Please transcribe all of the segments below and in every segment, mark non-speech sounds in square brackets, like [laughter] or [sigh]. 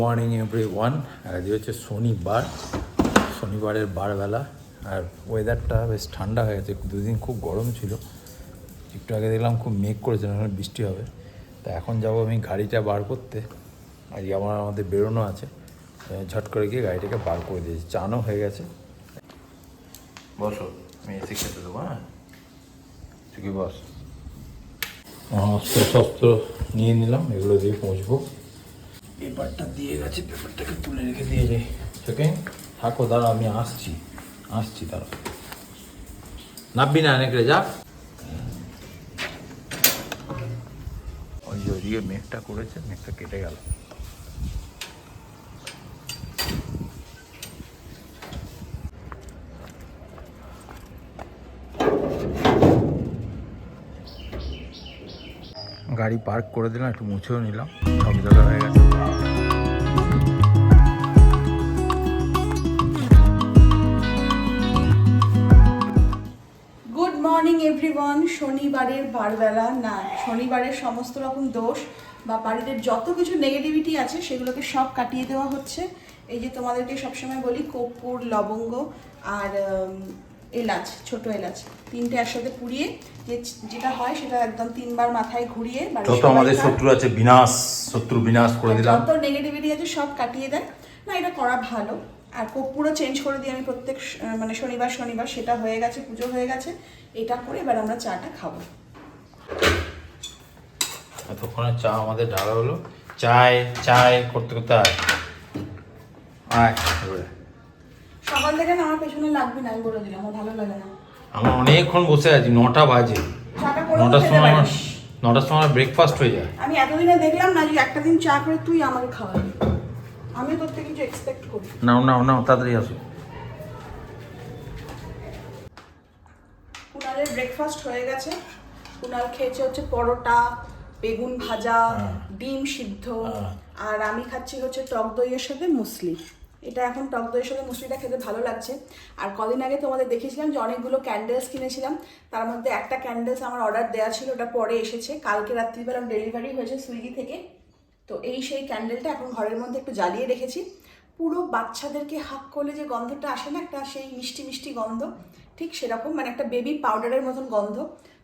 Morning every one আজ হচ্ছে শনিবার। শনিবারের বারবেলা। আর ওয়েদারটা বেশ ঠান্ডা হয়ে গেছে। দুদিন খুব গরম ছিল। একটু আগে দেখলাম খুব মেঘ করেছে এখন বৃষ্টি হবে। তা এখন যাব আমি গাড়িটা বার করতে। আজকে আমার, আমাদের বেরোনো আছে। ঝট করে গিয়ে গাড়িটাকে বার করে দিয়েছি। চানও হয়ে গেছে। বসো, আমি এসে খেতে দেবো হ্যাঁ? তুই বস? শস্ত্র নিয়ে নিলাম, এগুলো দিয়ে পৌঁছবো। পেপারটা দিয়ে গেছে পেপারটাকে তুলে রেখে দিয়ে যাই। ওকে থাকো দাঁড়া আমি আসছি। আসছি দাঁড়া নাববি না অনেক রে যা ওই যে ওইদিকে মেঘটা করেছে মেঘটা কেটে গেল। গাড়ি পার্ক করে দিলাম একটু মুছেও নিলাম সব জায়গা হয়ে গেছে। এভরিওয়ান শনিবারের বারবেলা না শনিবারের সমস্ত রকম দোষ বা বাড়িতে যত কিছু নেগেটিভিটি আছে সেগুলোকে সব কাটিয়ে দেওয়া হচ্ছে। এই যে তোমাদেরকে সবসময় বলি কর্পূর লবঙ্গ আর এলাচ ছোট এলাচ তিনটে একসাথে পুড়িয়ে যে যেটা হয় সেটা একদম তিনবার মাথায় ঘুরিয়ে যত আমাদের শত্রু আছে বিনাশ শত্রু বিনাশ করে দিলাম। যত নেগেটিভিটি আছে সব কাটিয়ে দেয়। না এটা করা ভালো। আর পুরো চেঞ্জ করে দিই আমি প্রত্যেক মানে শনিবার শনিবার সেটা হয়ে গেছে পুজো হয়ে গেছে এটা করে এবার আমরা চাটা খাব। এতক্ষণে চা আমাদের ঢালা হলো। চায় চায় করতে করতে আয়। আয় সকাল থেকে না আমার পেছনে লাগবে না আমি বলে দিলাম আমার ভালো লাগে না। আমরা অনেকক্ষণ বসে আছি নটা বাজে। নটার সময় আমার নটার সময় আমার ব্রেকফাস্ট হয়ে যায়। আমি এতদিনে দেখলাম না যে একটা দিন চা করে তুই আমাকে খাওয়াবি। আমি তোর থেকে কিছু এক্সপেক্ট করি। নাও নাও নাও তাড়াতাড়ি আসো। কুনালের ব্রেকফাস্ট হয়ে গেছে। কুনাল খেয়েছে হচ্ছে পরোটা বেগুন ভাজা হ্যাঁ। ডিম সিদ্ধ হ্যাঁ। আর আমি খাচ্ছি হচ্ছে টক দইয়ের সাথে মুসলি। এটা এখন টক দইয়ের সাথে মুসলিটা খেতে ভালো লাগছে। আর কদিন আগে তোমাদের দেখিয়েছিলাম যে অনেকগুলো ক্যান্ডেলস কিনেছিলাম। তার মধ্যে একটা ক্যান্ডেলস আমার অর্ডার দেওয়া ছিল ওটা পরে এসেছে। কালকে রাত্রিবেলা ডেলিভারি হয়েছে সুইগি থেকে। তো এই সেই ক্যান্ডেলটা এখন ঘরের মধ্যে একটু জ্বালিয়ে রেখেছি। পুরো বাচ্চাদেরকে হাক করলে যে গন্ধটা আসে না, একটা সেই মিষ্টি মিষ্টি গন্ধ, ঠিক সেরকম মানে একটা বেবি পাউডারের মতন গন্ধ।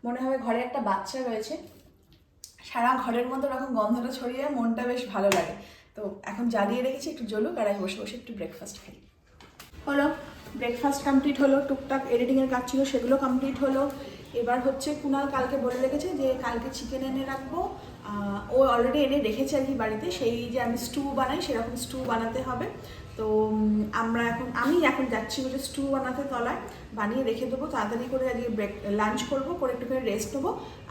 মনে হবে ঘরে একটা বাচ্চা রয়েছে। সারা ঘরের মধ্যে ওরকম গন্ধটা ছড়িয়ে মনটা বেশ ভালো লাগে। তো এখন জ্বালিয়ে রেখেছি, একটু জ্বলুক আর বসে বসে একটু ব্রেকফাস্ট খাই। হলো ব্রেকফাস্ট কমপ্লিট হলো, টুকটাক এডিটিংয়ের কাজ ছিল, সেগুলো কমপ্লিট হলো। এবার হচ্ছে কুনাল কালকে বলে রেখেছে যে কালকে চিকেন এনে রাখব। ও অলরেডি এনে রেখেছে আর কি বাড়িতে। সেই যে আমি স্টু বানাই, সেরকম স্টু বানাতে হবে। তো আমরা এখন, আমি এখন যাচ্ছি হচ্ছে স্টু বানাতে তলায়। বানিয়ে রেখে দেবো, তাড়াতাড়ি করে আজকে ব্রেক লাঞ্চ করব, করে একটুখানি রেস্ট নেব।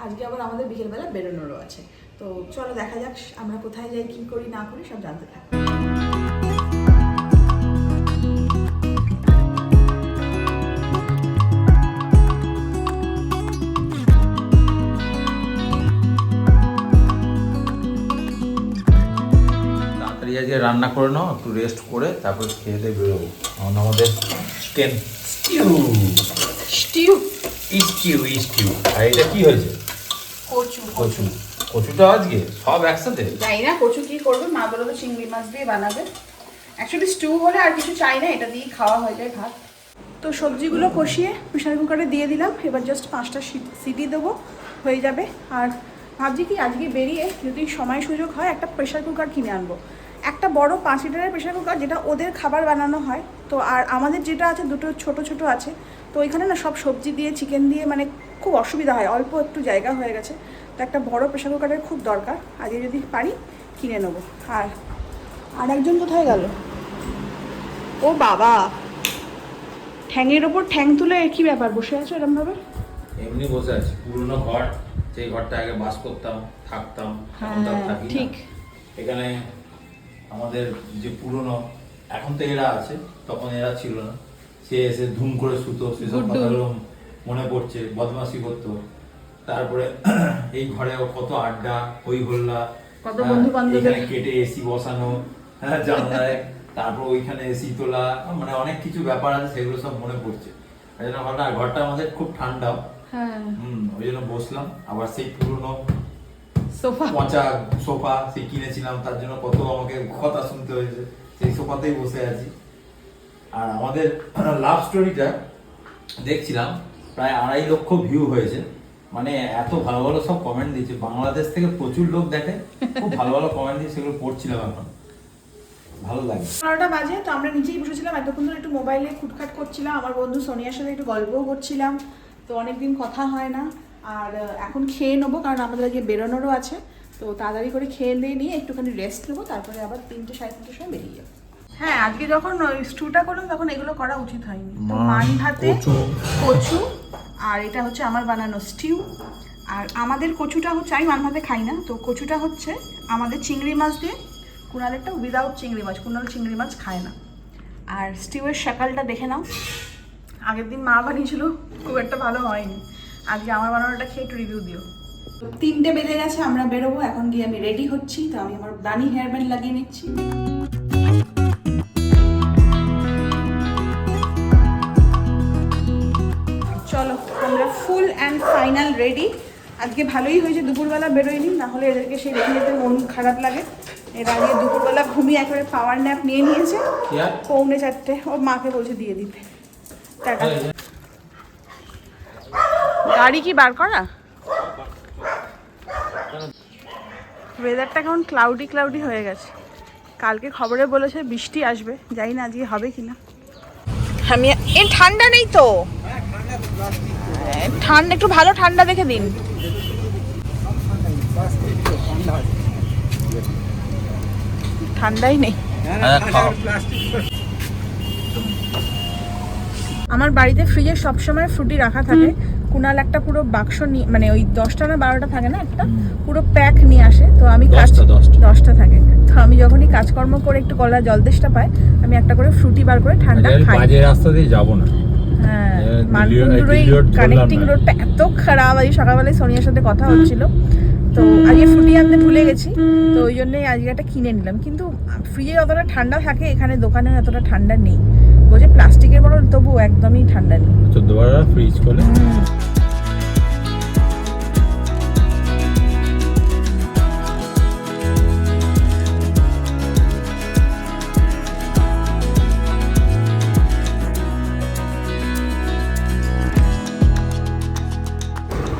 আজকে আবার আমাদের বিকেলবেলা বেরোনোরও আছে। তো চলো দেখা যাক আমরা কোথায় যাই, কী করি, না করি, সব জানতে থাকব। আজকে রান্না করে নাও একটু রেস্ট করে তারপর খেয়ে দিয়ে বেরোবো। কারণ আমাদের chicken stew. Stew? Stew stew. আর এটা কি হয়েছে? কচু। কচু। কচুটা আজকে সব একসাথে? জানি না কচু কি করবে? মা বলে তো চিংড়ি মাছ দিয়ে বানাবে। অ্যাকচুয়ালি স্টু হলে আর কিছু চাই না এটা দিয়ে খাওয়া হয়ে যায় ভাত। তো সবজিগুলো কষিয়ে প্রেশার কুকারে দিয়ে দিলাম। এবার জাস্ট পাঁচটা সি- সিটি দেবো হয়ে যাবে। আর ভাবছি কি আজকে বেরিয়ে যদি সময় সুযোগ হয় একটা প্রেশার কুকার কিনে আনব। একটা বড় পাঁচ লিটারের প্রেশার কুকার যেটা ওদের খাবার বানানো হয় তো আর আমাদের যেটা আছে দুটো ছোট ছোট আছে তো ওইখানে না সব সবজি দিয়ে চিকেন দিয়ে মানে খুব অসুবিধা হয় অল্প একটু জায়গা হয়ে গেছে। তো একটা বড় প্রেশার কুকারের খুব দরকার আজকে যদি পারি কিনে নেব। আর আর একজন কোথায় গেল? ও বাবা! ঠ্যাংয়ের ওপর ঠ্যাং তুলে কি ব্যাপার বসে আছো এরমভাবে? এমনি বসে আছি পুরনো ঘর সেই ঘরটা আগে বাস করতাম থাকতাম হ্যাঁ, ঠিক। এখানে আমাদের যে পুরনো এখন তো এরা আছে তখন এরা ছিল না। সে এসে ধুম করে শুতো সেসব কথাগুলো মনে পড়ছে বদমাশি করতো। তারপরে [clears throat] এই ঘরে কত আড্ডা হই হল্লা কত হ্যাঁ। কেটে এসি বসানো হ্যাঁ জানলায়। [laughs] তারপর ওইখানে এসি তোলা মানে অনেক কিছু ব্যাপার আছে সেগুলো সব মনে পড়ছে। এই জন্য ভাবলাম, ঘরটা আমাদের খুব ঠান্ডা। হ্যাঁ। হুম ওই জন্য বসলাম। আবার সেই পুরনো সোফা? পচা সোফা সে কিনেছিলাম তার জন্য কত আমাকে কথা শুনতে হয়েছে। সেই সোফাতেই বসে আছি। আর আমাদের লাভ স্টোরিটা দেখছিলাম প্রায় আড়াই লক্ষ ভিউ হয়েছে। মানে এত ভালো ভালো সব কমেন্ট দিয়েছে। বাংলাদেশ থেকে প্রচুর লোক দেখে খুব ভালো ভালো কমেন্ট দিয়ে সেগুলো পড়ছিলাম এখন। ভালো লাগে। বারোটা বাজে তো আমরা নিচেই বসেছিলাম। এতক্ষণ ধরে একটু মোবাইলে খুটখাট করছিলাম। আমার বন্ধু সোনিয়ার সাথে একটু গল্পও করছিলাম। তো অনেকদিন কথা হয় না। আর এখন খেয়ে নেব কারণ আমাদের আজকে বেরোনোরও আছে। তো তাড়াতাড়ি করে খেয়ে দিয়ে নিয়ে একটুখানি রেস্ট নেব তারপরে আবার তিনটে সাড়ে তিনটের সময় বেরিয়ে যাব। হ্যাঁ আজকে যখন ওই স্টুটা করলাম তখন এগুলো করা উচিত হয়নি। তো মান ভাতে কচু। কচু আর এটা হচ্ছে আমার বানানো স্টিউ আর আমাদের কচুটা হচ্ছে আমি মান ভাতে খাই না তো কচুটা হচ্ছে আমাদের চিংড়ি মাছ দিয়ে কুণালেরটা উইদাউট চিংড়ি মাছ কুণাল চিংড়ি মাছ খায় না। আর স্টিউয়ের সকালটা দেখে নাও। আগের দিন মা বানিয়েছিল খুব একটা ভালো হয়নি। আজকে আমার বানানোটা খেয়ে একটু রিভিউ দিও। তো তিনটে বেজে গেছে আমরা বেরোবো এখন গিয়ে আমি রেডি হচ্ছি তো আমি আমার দানি হেয়ার ব্যান্ড লাগিয়ে নিচ্ছি। চলো আমরা ফুল অ্যান্ড ফাইনাল রেডি আজকে ভালোই হয়েছে দুপুরবেলা বেরোয়নি না হলে এদেরকে সেই রেখে যেতে মন খারাপ লাগে। এরা আজকে দুপুরবেলা ঘুমিয়ে একেবারে পাওয়ার ন্যাপ নিয়ে নিয়েছে। পৌনে চারটে ও মাকে বলছে দিয়ে দিতে। টাটা। গাড়ি কি বার করা? ওয়েদারটা কেমন ক্লাউডি ক্লাউডি হয়ে গেছে। কালকে খবরে বলেছে বৃষ্টি আসবে জানি না আজকে হবে কিনা। আমি এ ঠান্ডা নেই তো। ঠান্ডা একটু ভালো ঠান্ডা দেখে দিন। ঠান্ডাই নেই। হ্যাঁ, আমার বাড়িতে ফ্রিজে সবসময় ফ্রুটি রাখা থাকে। কুনাল একটা পুরো বাক্স নিয়ে মানে ওই দশটা না বারোটা থাকে না একটা পুরো প্যাক নিয়ে আসে। তো আমি কাজ দশটা, থাকে। তো আমি যখনই কাজকর্ম করে একটু গলা জল তেষ্টা পাই আমি একটা করে ফ্রুটি বার করে ঠান্ডা খাই। বাজে রাস্তা দিয়ে যাব না। হ্যাঁ কানেক্টিং রোডটা এত খারাপ। আজ সকালবেলায় সোনিয়ার সাথে কথা হচ্ছিল। তো আজকে ফ্রুটি আনতে ভুলে গেছি। তো ওই জন্যই আজকে একটা কিনে নিলাম। কিন্তু ফ্রিজে যতটা ঠান্ডা থাকে এখানে দোকানে এতটা ঠান্ডা নেই। বলছে প্লাস্টিকের বড় তবু একদমই ঠান্ডা নেই। চোদ্দ বার ফ্রিজ করে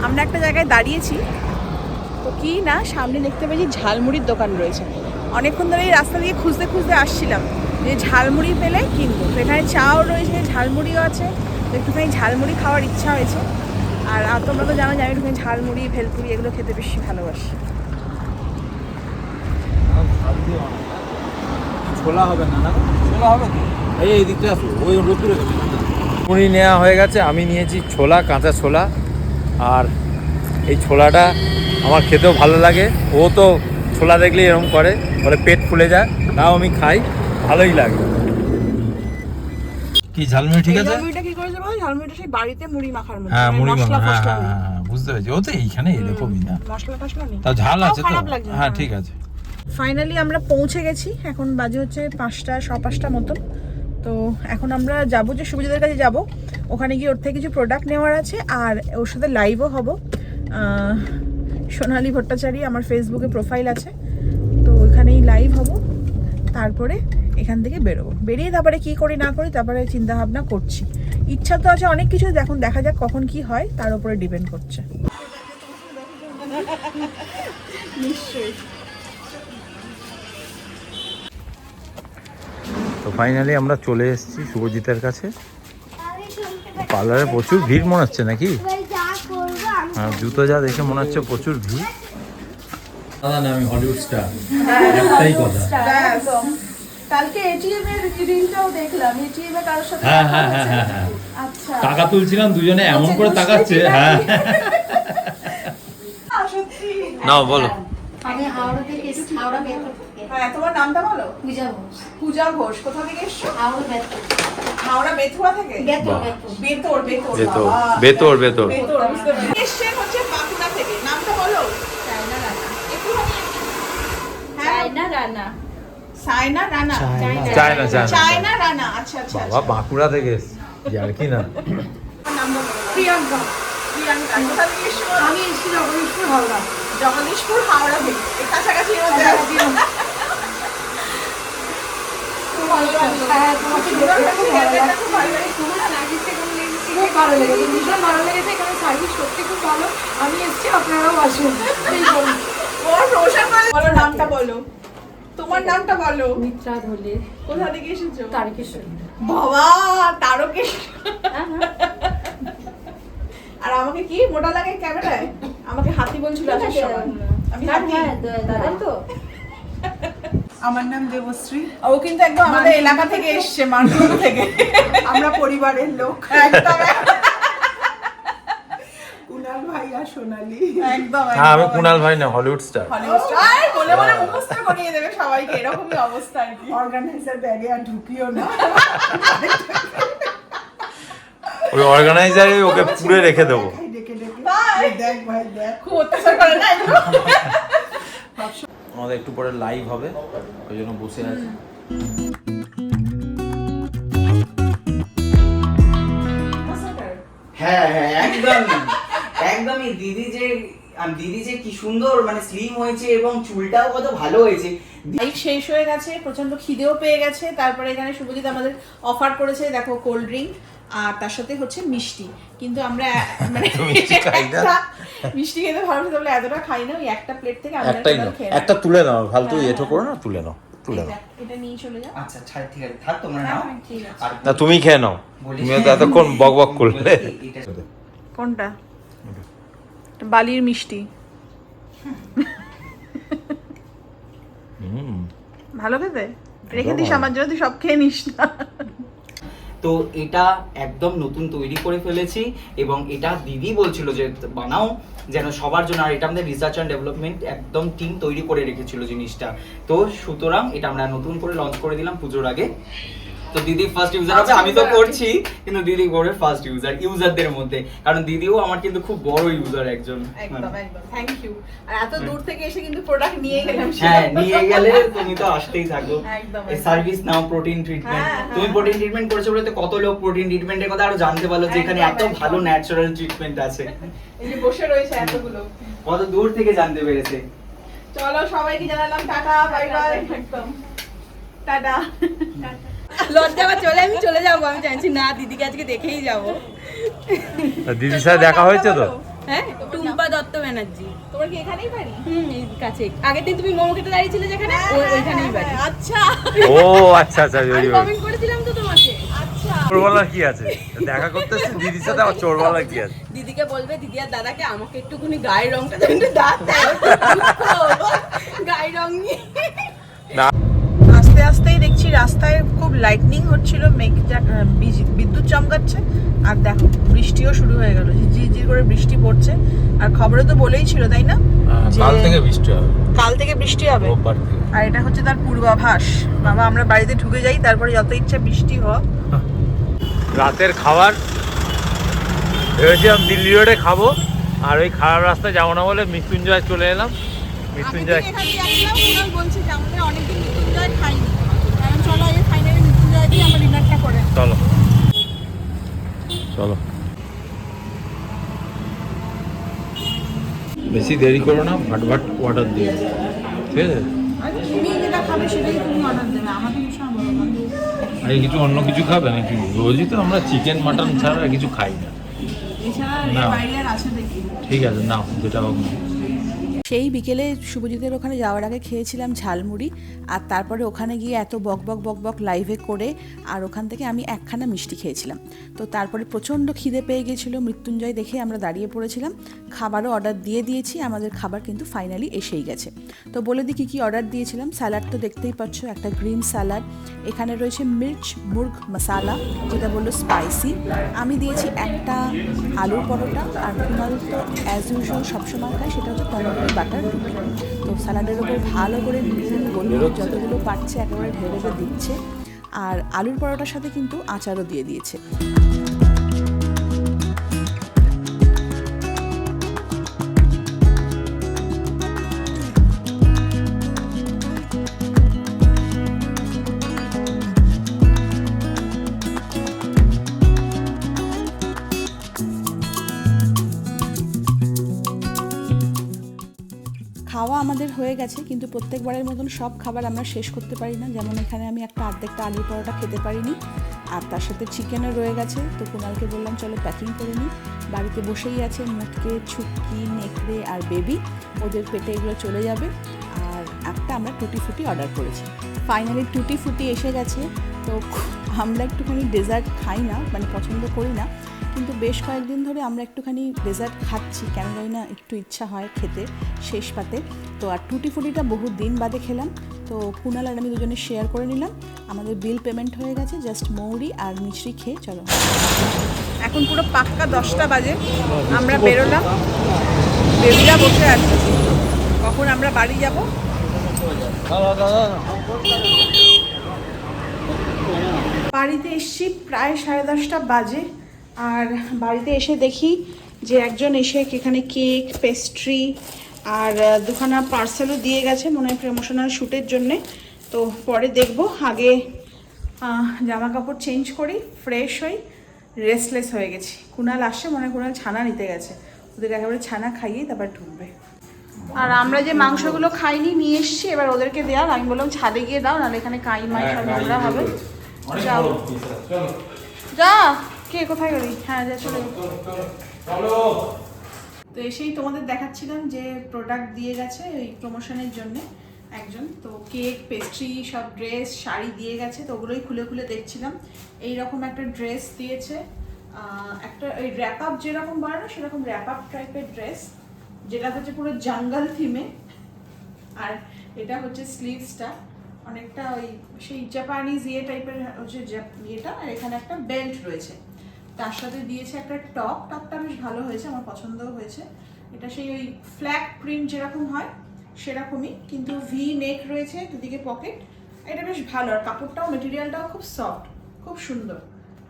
আমরা একটা জায়গায় দাঁড়িয়েছি। তো কি না সামনে দেখতে পেয়েছি ঝালমুড়ির দোকান রয়েছে। অনেকক্ষণ ধরে এই রাস্তা দিয়ে খুঁজতে খুঁজতে আসছিলাম। যে ঝালমুড়ি পেলে কিনবো। তো এখানে চাও রয়েছে ঝালমুড়িও আছে তো একটুখানি ঝালমুড়ি খাওয়ার ইচ্ছা হয়েছে। আর আর তোমরা তো জানো যে আমি একটুখানি ঝালমুড়ি ভেলপুরি এগুলো খেতে বেশি ভালোবাসি। ছোলা হবে না না? ছোলা হবে এই এই দিকটা আসো ওই রোদ্দুরে মুড়ি নেওয়া হয়ে গেছে আমি নিয়েছি ছোলা কাঁচা ছোলা। আর এই ছোলাটা আমার খেতেও ভালো লাগে। ও তো ছোলা দেখলে এরকম করে বলে পেট ফুলে যায় তাও আমি খাই। ভালোই লাগে। কি ঝালমুড়ি ঠিক আছে? ঝালমুড়িটা কি করেছে বলো? ঝালমুড়িটা সেই বাড়িতে মুড়ি মাখার মতো হ্যাঁ মানে মুড়ি মাখা, হ্যাঁ হ্যাঁ হ্যাঁ বুঝতে পেরেছি। ও তো এইখানে এরকমই না। মশলা টশলা নেই। তাও ঝাল আছে তো। হ্যাঁ হ্যাঁ। ঠিক আছে। ফাইনালি আমরা পৌঁছে গেছি। এখন বাজে হচ্ছে পাঁচটা স পাঁচটা মতন। তো এখন আমরা যাব যে সুবিধাদের কাছে যাব। ওখানে গিয়ে ওর থেকে কিছু প্রোডাক্ট নেওয়ার আছে আর ওর সাথে লাইভও হব। আহ, সোনালী ভট্টাচারী আমার ফেসবুকে প্রোফাইল আছে। তো ওইখানেই লাইভ হব। তারপরে এখান থেকে বেরোবো। বেরিয়ে তারপরে কি করি না করি তারপরে চিন্তা ভাবনা করছি। ইচ্ছা তো আছে অনেক কিছু এখন দেখা যাক কখন কি হয় তার উপরে ডিপেন্ড করছে। নিশ্চয়ই তো ফাইনালি আমরা চলে এসেছি শুভজিতের কাছে। পার্লারে প্রচুর ভিড় মনে হচ্ছে নাকি? এবার যা করব আমি হ্যাঁ জুতো যা দেখে মনে হচ্ছে প্রচুর ভিড়। দাদা না আমি হলিউড স্টার একটাই কথা। একদম। কালকে এটিএম এর দেখলাম। এটিএম এ কারোর সাথে হ্যাঁ, হ্যাঁ, হ্যাঁ। আচ্ছা। টাকা তুলছিলাম দুজনে এমন করে আচ্ছা, তাকাচ্ছে হ্যাঁ। [laughs] নাও বলো। আমি হাওড়া থেকে এসেছি হাওড়া হ্যাঁ তোমার নামটা বলো? পূজা ঘোষ। পূজা ঘোষ। কোথা থেকে এসছো? হাওড়া বেতন হাওড়া বেথুয়া থেকে? বেতর বেতর বেতর বেতর বেতর বেতর বুঝতে হচ্ছে? বাঁকুড়া থেকে। নামটা বলো। চায়না রান্না একটুখানি। হ্যাঁ। চায়না রান্না সাইনা রানা। চায়না। চায়না। চায়না রানা আচ্ছা আচ্ছা বাবা বাঁকুড়া থেকে আর কি না। প্রিয়াঙ্কা। প্রিয়াঙ্কা আমি এসেছি জগদীশপুর হাওড়া। জগদীশপুর হাওড়া থেকে। কাছাকাছি খুব ভালো লাগছে, ভীষণ ভালো লেগেছে। এখানে সার্ভিস সত্যি খুব ভালো। আমি এসেছি আপনারাও আসুন। [laughs] নামটা বলো। তোমার নামটা বলো। মিত্রা ধলে। কোথা থেকে এসেছ? তারকেশ্বরী। বাবা তারকেশ হ্যাঁ, হ্যাঁ। আর আমাকে কি? মোটা লাগে ক্যামেরায়? আমাকে হাতি বলছিল সময়। আমি হ্যাঁ, হাতি। হ্যাঁ, দাদাই তো। আমার নাম দেবশ্রী। ও কিন্তু একদম আমাদের এলাকা থেকে এসছে মানপুর থেকে। আমরা পরিবারের লোক। একদম কুনাল ভাই আর সোনালি। একদম হ্যাঁ আমি কুনাল ভাই না হলিউড স্টার হলিউড স্টার বলে বলে মুখস্থ করিয়ে দেবে সবাইকে এরকমই অবস্থা আর কি। অর্গানাইজার ব্যাগে আর ঢুকিও না। ওই অর্গানাইজারে ওকে পুরে রেখে দেবো। দেখাই ডেকে ডেকে। তাই? এই দেখ ভাই দেখ। খুব অত্যাচার করে না আমাদের একটু পরে লাইভ হবে ওই জন্য বসে আছি। হ্যাঁ হ্যাঁ একদমই একদমই দিদি যে দিদি যে কি সুন্দর মানে স্লিম হয়েছে এবং চুলটাও কত ভালো হয়েছে। লাইভ শেষ হয়ে গেছে প্রচণ্ড খিদেও পেয়ে গেছে তারপরে এখানে শুভজিৎ আমাদের অফার করেছে দেখো কোল্ড ড্রিঙ্ক আর তার সাথে হচ্ছে মিষ্টি। কিন্তু আমরা মানে মিষ্টি খাই না। একটা খেতে ভালোবাসি বলে এতটা খাই না ওই একটা প্লেট থেকে আমরা একটাই একটা তুলে নাও ফালতু হ্যাঁ, এটো করো না তুলে নাও তুলে নাও। এটা এটা নিয়ে চলে যাও। আচ্ছা ছাড় ঠিক আছে থাক তোমরা হ্যাঁ, নাও। হ্যাঁ, না তুমি খেয়ে নাও। তুমি তো এতক্ষণ বক বক করলে। কোনটা? বালির মিষ্টি। হুম। ভালো খেতে রেখে দিস আমার জন্য তুই সব খেয়ে নিস না। তো এটা একদম নতুন তৈরি করে ফেলেছি এবং এটা দিদি বলছিল যে বানাও যেন সবার জন্য আর এটা আমাদের রিসার্চ অ্যান্ড ডেভেলপমেন্ট একদম টিম তৈরি করে রেখেছিল জিনিসটা। তো সুতরাং এটা আমরা নতুন করে লঞ্চ করে দিলাম পুজোর আগে। তো দিদি ফার্স্ট ইউজার হবে আমি তো করছি কিন্তু দিদি করে ফার্স্ট ইউজার ইউজারদের মধ্যে। কারণ দিদিও আমার কিন্তু খুব বড় ইউজার একজন। একদম একদম থ্যাংক ইউ আর এত দূর থেকে এসে কিন্তু প্রোডাক্ট নিয়ে গেলাম হ্যাঁ নিয়ে গেলে তুমি তো আসতেই থাকো। সার্ভিস নাও প্রোটিন ট্রিটমেন্ট তুমি। প্রোটিন ট্রিটমেন্ট করেছ বলে তো কত লোক প্রোটিন ট্রিটমেন্টের কথা আরও জানতে পারল যে এখানে এত ভালো ন্যাচারাল ট্রিটমেন্ট আছে। [laughs] এই যে বসে রয়েছে এতগুলো। কত দূর থেকে জানতে পেরেছে। চলো সবাইকে জানালাম টাটা বাই বাই একদম। টাটা। লজ্জা আবার চলে আমি চলে যাব আমি চাইছি না দিদিকে আজকে দেখেই যাব। দিদির সাথে দেখা হয়েছে তো? হ্যাঁ টুম্পা দত্ত ব্যানার্জি। তোমার কি এখানেই বাড়ি? হুম এই কাছে। আগের দিন তুমি মোমো খেতে দাঁড়িয়েছিলে যেখানে? ওইখানেই বাড়ি। আচ্ছা। ও আচ্ছা আচ্ছা আমি ওই- ওই। কমেন্ট করেছিলাম তো তোমাকে। আচ্ছা। চোরবালার কি আছে? দেখা করতেছে দিদির সাথে আবার চোরবালার কি আছে? দিদিকে বলবে দিদি আর দাদাকে আমাকে একটুখানি গায়ের রংটা একটু দাঁত গায়ের রং নিয়ে। আস্তে আস্তেই দেখছি রাস্তায় খুব লাইটনিং হচ্ছিল মেঘ বিদ্যুৎ চমকাচ্ছে আর দেখো বৃষ্টিও শুরু হয়ে গেল ঝিরঝির করে বৃষ্টি পড়ছে আর খবরে তো বলেই ছিল তাই না? কাল থেকে বৃষ্টি হবে। কাল থেকে বৃষ্টি হবে। আর এটা হচ্ছে তার পূর্বাভাস। বাবা আমরা বাড়িতে ঢুকে যাই তারপরে যত ইচ্ছা বৃষ্টি হোক। রাতের খাবার ভেবেছিলাম দিল্লি রোডে খাব আর ওই খারাপ রাস্তায় যাব না বলে মৃত্যুঞ্জয় চলে এলাম। মৃত্যুঞ্জয় বলছি যে অনেকদিন মৃত্যুঞ্জয় খাইনি কারণ চলো এই ফাইনালি মৃত্যুঞ্জয় দিয়ে আমরা ডিনারটা করে চলো চলো বেশি দেরি করো না ভাট ভাট অর্ডার দিয়ে দিও। ঠিক আছে। আর কিছু অন্য কিছু খাবে নাকি রোজই তো আমরা চিকেন মাটন ছাড়া আর কিছু খাই না না। এর বাইরে আর আছে দেখি ঠিক আছে নাও যেটা হোক না। সেই বিকেলে শুভজিতের ওখানে যাওয়ার আগে খেয়েছিলাম ঝালমুড়ি, আর তারপরে ওখানে গিয়ে এত বক বক বক বক লাইভে করে, আর ওখান থেকে আমি একখানা মিষ্টি খেয়েছিলাম। তো তারপরে প্রচণ্ড খিদে পেয়ে গেছিল মৃত্যুঞ্জয় দেখে আমরা দাঁড়িয়ে পড়েছিলাম, খাবারও অর্ডার দিয়ে দিয়েছি, আমাদের খাবার কিন্তু ফাইনালি এসেই গেছে। তো বলে দিই কী কী অর্ডার দিয়েছিলাম স্যালাড তো দেখতেই পাচ্ছ, একটা গ্রিন স্যালাড এখানে রয়েছে মির্চ মুর্গ মশালা যেটা বলল স্পাইসি আমি দিয়েছি একটা আলুর পরোটা, আর কুনাল তো অ্যাজ ইউজুয়াল সবসময় খায়, সেটা হচ্ছে টমেটো। বাটার রুটি। তো স্যালাডের ওপর ভালো করে গোলমরিচ যতগুলো পাচ্ছে একেবারে ঢেলে দিচ্ছে। আর আলুর পরোটার সাথে কিন্তু আচারও দিয়ে দিয়েছে। আমাদের হয়ে গেছে, কিন্তু প্রত্যেকবারের মতন সব খাবার আমরা শেষ করতে পারি না। যেমন এখানে আমি একটা অর্ধেকটা আলুর পরোটা খেতে পারিনি, আর তার সাথে চিকেনও রয়ে গেছে। তো কুণালকে বললাম, চলো প্যাকিং করে নিই বাড়িতে বসেই আছে মুটকে, ছুটকি, নেকড়ে আর বেবি ওদের পেটে এগুলো চলে যাবে। আর একটা আমরা টুটি ফুটি অর্ডার করেছি। ফাইনালি টুটি ফুটি এসে গেছে। তো আমরা একটুখানি ডেজার্ট খাই না মানে পছন্দ করি না, কিন্তু বেশ কয়েকদিন ধরে আমরা একটুখানি ডেজার্ট খাচ্ছি, কেন জানি না একটু ইচ্ছা হয় খেতে, শেষ পাতে। তো আর টুটি ফুটিটা বহু দিন বাদে খেলাম, তো কুনাল আর আমি দুজনে শেয়ার করে নিলাম। আমাদের বিল পেমেন্ট হয়ে গেছে জাস্ট মৌরি আর মিশ্রি খেয়ে চলো। এখন পুরো পাক্কা দশটা বাজে, আমরা বেরোলাম। বেবিরা বসে আছে। কখন আমরা বাড়ি যাব? বাড়িতে এসছি, প্রায় সাড়ে দশটা বাজে। আর বাড়িতে এসে দেখি যে একজন এসে এখানে কেক পেস্ট্রি আর দুখানা পার্সেলও দিয়ে গেছে মনে হয় প্রমোশনাল শ্যুটের জন্যে। তো পরে দেখব, আগে জামা কাপড় চেঞ্জ করি ফ্রেশ হই রেস্টলেস হয়ে গেছি। কুনাল আসছে, মনে হয় ছানা নিতে গেছে। ওদের একেবারে ছানা খাইয়ে তারপর ঢুকবে। আর আমরা যে মাংসগুলো খাইনি, নিয়ে এসছি, এবার ওদেরকে দেওয়ার। আমি বললাম ছাদে গিয়ে দাও, নাহলে এখানে কাই মাই সব নোংরা হবে। যা। কে কোথায় গেলি? হ্যাঁ যা চলে। তো এসেই তোমাদের দেখাচ্ছিলাম যে প্রোডাক্ট দিয়ে গেছে ওই প্রমোশনের জন্য একজন। তো কেক পেস্ট্রি সব ড্রেস শাড়ি দিয়ে গেছে তো ওগুলোই খুলে খুলে দেখছিলাম। এই রকম একটা ড্রেস দিয়েছে। একটা ওই র্যাপ আপ যেরকম বলে না সেরকম র্যাপ আপ টাইপের ড্রেস যেটা হচ্ছে পুরো জঙ্গল থিমে আর এটা হচ্ছে স্লিভসটা অনেকটা ওই সেই জাপানিজ ইয়ে টাইপের হচ্ছে ইয়েটা, আর এখানে একটা বেল্ট রয়েছে। তার সাথে দিয়েছে একটা টপ টপটা বেশ ভালো হয়েছে, আমার পছন্দও হয়েছে। এটা সেই ওই ফ্ল্যাগ প্রিন্ট যেরকম হয়, সেরকমই, কিন্তু ভি নেক রয়েছে দুদিকে পকেট এটা বেশ ভালো, আর কাপড়টাও মেটেরিয়ালটাও খুব সফট খুব সুন্দর।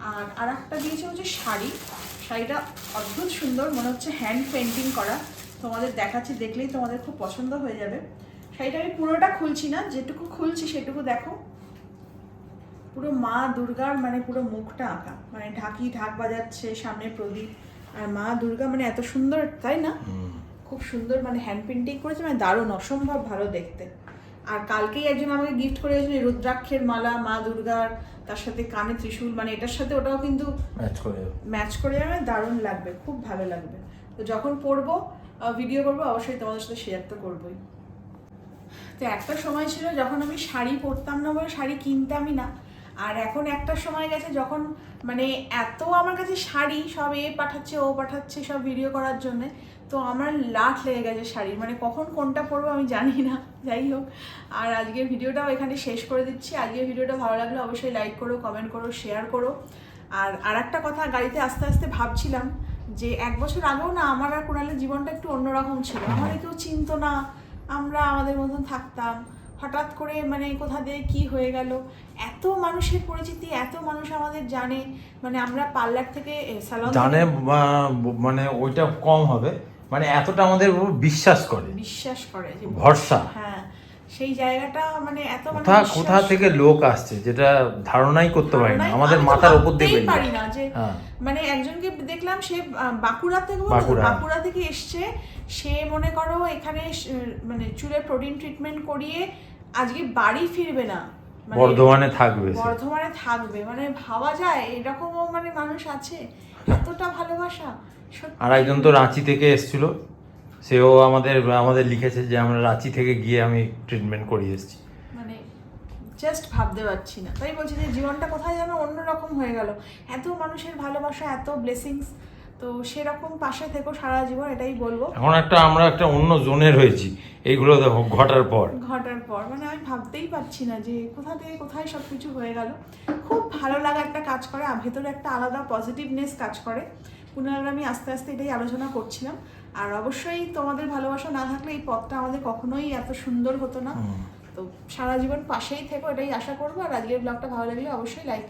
আর আর একটা দিয়েছে হচ্ছে শাড়ি। শাড়িটা অদ্ভুত সুন্দর, মনে হচ্ছে হ্যান্ড পেন্টিং করা। তোমাদের দেখাচ্ছি, দেখলেই তোমাদের খুব পছন্দ হয়ে যাবে। শাড়িটা আমি পুরোটা খুলছি না যেটুকু খুলছি সেটুকু দেখো। পুরো মা দুর্গার মানে পুরো মুখটা আঁকা। মানে ঢাকি ঢাক বাজাচ্ছে সামনে প্রদীপ। আর মা দুর্গা মানে এত সুন্দর তাই না? খুব সুন্দর মানে হ্যান্ড পেন্টিং করেছে মানে দারুণ অসম্ভব ভালো দেখতে। আর কালকেই একজন আমাকে গিফট করে গেছিল রুদ্রাক্ষের মালা মা দুর্গার তার সাথে কানে ত্রিশূল মানে এটার সাথে ওটাও কিন্তু ম্যাচ করে যাবে। ম্যাচ করে যাবে দারুণ লাগবে খুব ভালো লাগবে। তো যখন পরবো ভিডিও করব অবশ্যই তোমাদের সাথে শেয়ার তো করবোই। তো একটা সময় ছিল যখন আমি শাড়ি পরতাম না বলে শাড়ি কিনতামই না। আর এখন একটা সময় গেছে যখন মানে এত আমার কাছে শাড়ি সব এ পাঠাচ্ছে, ও পাঠাচ্ছে সব ভিডিও করার জন্য, তো আমার লাট লেগে গেছে শাড়ির। মানে কখন কোনটা পরবো আমি জানি না, যাই হোক। আর আজকের ভিডিওটাও এখানে শেষ করে দিচ্ছি। আজকের ভিডিওটা ভালো লাগলে অবশ্যই লাইক করো কমেন্ট করো শেয়ার করো। আর আর একটা কথা, গাড়িতে আস্তে আস্তে ভাবছিলাম যে এক বছর আগেও না আমার আর কোনালের জীবনটা একটু অন্যরকম ছিল। আমাদের কেউ চিনতো না আমরা আমাদের মতন থাকতাম। হঠাৎ করে মানে কোথা দিয়ে কি হয়ে গেল? এত মানুষের পরিচিতি এত মানুষ আমাদের জানে। মানে আমরা পার্লার থেকে স্যালন জানে মানে ওইটা কম হবে। মানে এতটা আমাদের বিশ্বাস করে। বিশ্বাস করে যে ভরসা। হ্যাঁ। সেই জায়গাটা মানে এত মানে কোথা কোথা থেকে লোক আসছে যেটা ধারণাই করতে পারি না। আমাদের মাথার উপর দিয়ে বেরিয়ে পারি না যে হ্যাঁ। মানে একজনকে দেখলাম সে বাঁকুড়া থেকে বাঁকুড়া। থেকে এসছে। সে মনে করো এখানে মানে চুলের প্রোটিন ট্রিটমেন্ট করিয়ে আজকে বাড়ি ফিরবে না। মানে বর্ধমানে থাকবে বর্ধমানে থাকবে। মানে ভাবা যায় এরকমও মানে মানুষ আছে। এতটা ভালোবাসা আর একজন তো রাঁচি থেকে এসেছিল। সেও আমাদের আমাদের লিখেছে যে আমরা রাঁচি থেকে গিয়ে আমি ট্রিটমেন্ট করিয়ে এসেছি। মানে জাস্ট ভাবতে পারছি না। তাই বলছি যে জীবনটা কোথায় যেন অন্যরকম হয়ে গেল। এত মানুষের ভালোবাসা এত ব্লেসিংস তো সেরকম পাশে থেকো সারা জীবন এটাই বলব। এখন একটা আমরা একটা অন্য জোনে রয়েছি। এইগুলো দেখো ঘটার পর। ঘটার পর। মানে আমি ভাবতেই পারছি না যে কোথা থেকে কোথায় সব কিছু হয়ে গেল। খুব ভালো লাগা একটা কাজ করে ভেতরে একটা আলাদা পজিটিভনেস কাজ করে। পুনরায় আমি আস্তে আস্তে এটাই আলোচনা করছিলাম। আর অবশ্যই তোমাদের ভালোবাসা না থাকলে এই পথটা আমাদের কখনোই এত সুন্দর হতো না। তো সারা জীবন পাশেই থেকো এটাই আশা করব। আর আজকের ব্লগটা ভালো লাগলে অবশ্যই লাইক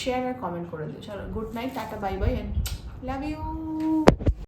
শেয়ার আর কমেন্ট করে দিও। চলো good night tata bye bye and love you